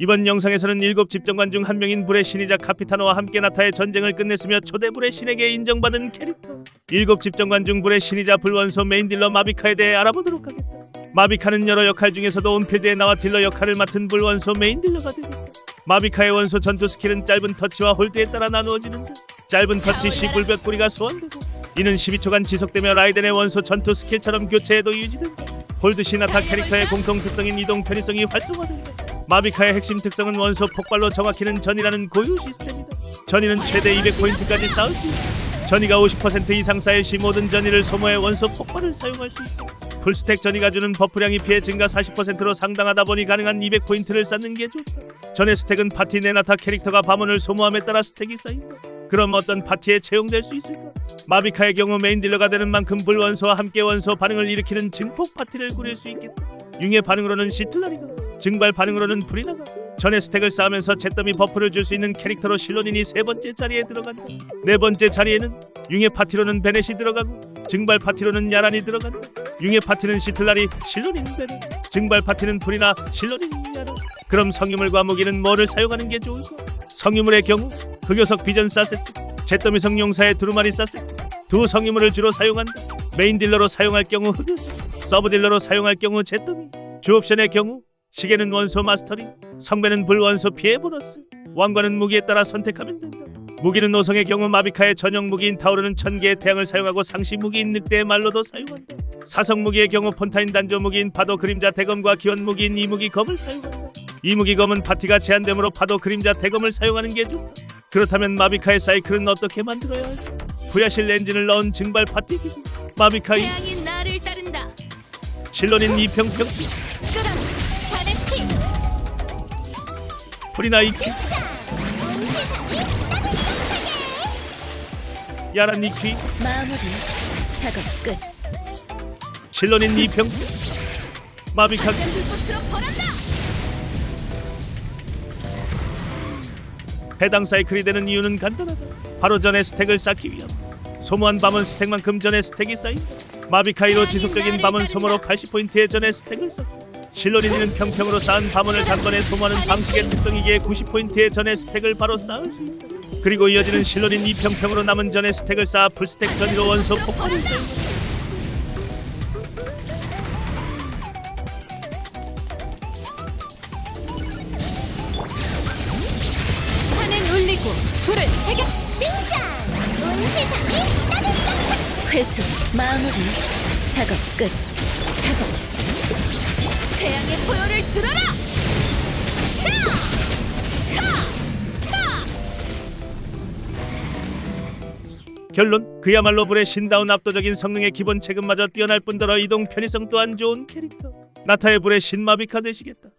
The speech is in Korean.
이번 영상에서는 일곱 집정관 중 한 명인 불의 신이자 카피타노와 함께 나타의 전쟁을 끝냈으며 초대 불의 신에게 인정받은 캐릭터. 일곱 집정관 중 불의 신이자 불원소 메인 딜러 마비카에 대해 알아보도록 하겠다. 마비카는 여러 역할 중에서도 온필드에 나와 딜러 역할을 맡은 불원소 메인 딜러가 되겠다. 마비카의 원소 전투 스킬은 짧은 터치와 홀드에 따라 나누어지는데 짧은 터치 시 불벽 뿌리가 소환되고 이는 12초간 지속되며 라이덴의 원소 전투 스킬처럼 교체해도 유지된다. 홀드 시 나타 캐릭터의 공통 특성인 이동 편의성이 활성화된다. 마비카의 핵심 특성은 원소 폭발로 정확히는 전이라는 고유 시스템이다. 전이는 최대 200포인트까지 쌓을 수 있다. 전이가 50% 이상 쌓일 시 모든 전이를 소모해 원소 폭발을 사용할 수 있다. 풀스택 전이가 주는 버프량이 피해 증가 40%로 상당하다 보니 가능한 200포인트를 쌓는 게 좋다. 전의 스택은 파티 내나타 캐릭터가 밤원을 소모함에 따라 스택이 쌓인다. 그럼 어떤 파티에 채용될 수 있을까? 마비카의 경우 메인 딜러가 되는 만큼 불원소와 함께 원소 반응을 일으키는 증폭 파티를 꾸릴 수 있겠다. 융의 반응으로는 시틀라리가, 증발 반응으로는 프리나가, 전의 스택을 쌓으면서 잿더미 버프를 줄 수 있는 캐릭터로 실론인이 세 번째 자리에 들어간다. 네 번째 자리에는 융의 파티로는 베넷이 들어가고 증발 파티로는 야란이 들어간다. 융의 파티는 시틀라리, 실론인 베넷, 증발 파티는 프리나, 실론인 야란. 그럼 성유물과 무기는 뭐를 사용하는 게 좋을까? 성유물의 경우 흑요석 비전 사세트, 잿더미 성 용사의 두루마리 사세트 두 성유물을 주로 사용한다. 메인 딜러로 사용할 경우 흑요석, 서브 딜러로 사용할 경우 잿더미, 주 옵션의 경우 시계는 원소 마스터링, 성배는 불원소 피해 보너스, 왕관은 무기에 따라 선택하면 된다. 무기는 노성의 경우 마비카의 전용 무기인 타오르는 천 개의 태양을 사용하고 상시 무기인 늑대의 말로도 사용한다. 사성 무기의 경우 폰타인 단조 무기인 파도 그림자 대검과 기원 무기인 이무기 검을 사용한다. 이무기 검은 파티가 제한되므로 파도 그림자 대검을 사용하는 게 좋다. 그렇다면 마비카의 사이클은 어떻게 만들어야 할까? 부야실 엔진을 넣은 증발 파티 기술 마비카이 태양이 나를 따른다. 실론인 이평평 프리나이키 야란니키 마무리. 작업 끝. 실론인 이평 마비카. 해당 사이클이 되는 이유는 간단하다. 바로 전의 스택을 쌓기 위함. 소모한 밤은 스택만큼 전의 스택이 쌓인다. 마비카이로 지속적인 밤은 소모로 80포인트의 전의 스택을 쌓고 실로린이는 평평으로 쌓은 밤원을 단번에 소모하는 방식의 특성이기에 90포인트의 전의 스택을 바로 쌓을 수 있다. 그리고 이어지는 실로린 이 평평으로 남은 전의 스택을 쌓아 풀스택 전이로 원소 폭발을 울리고 불을 새겨. 등장. 온 세상이 따른다. 회수. 마무리. 작업 끝. 가자. 포효를 들어라. 결론 그야말로 불의 신다운 압도적인 성능의 기본 체급마저 뛰어날 뿐더러 이동 편의성 또한 좋은 캐릭터. 나타의 불의 신마비카 되시겠다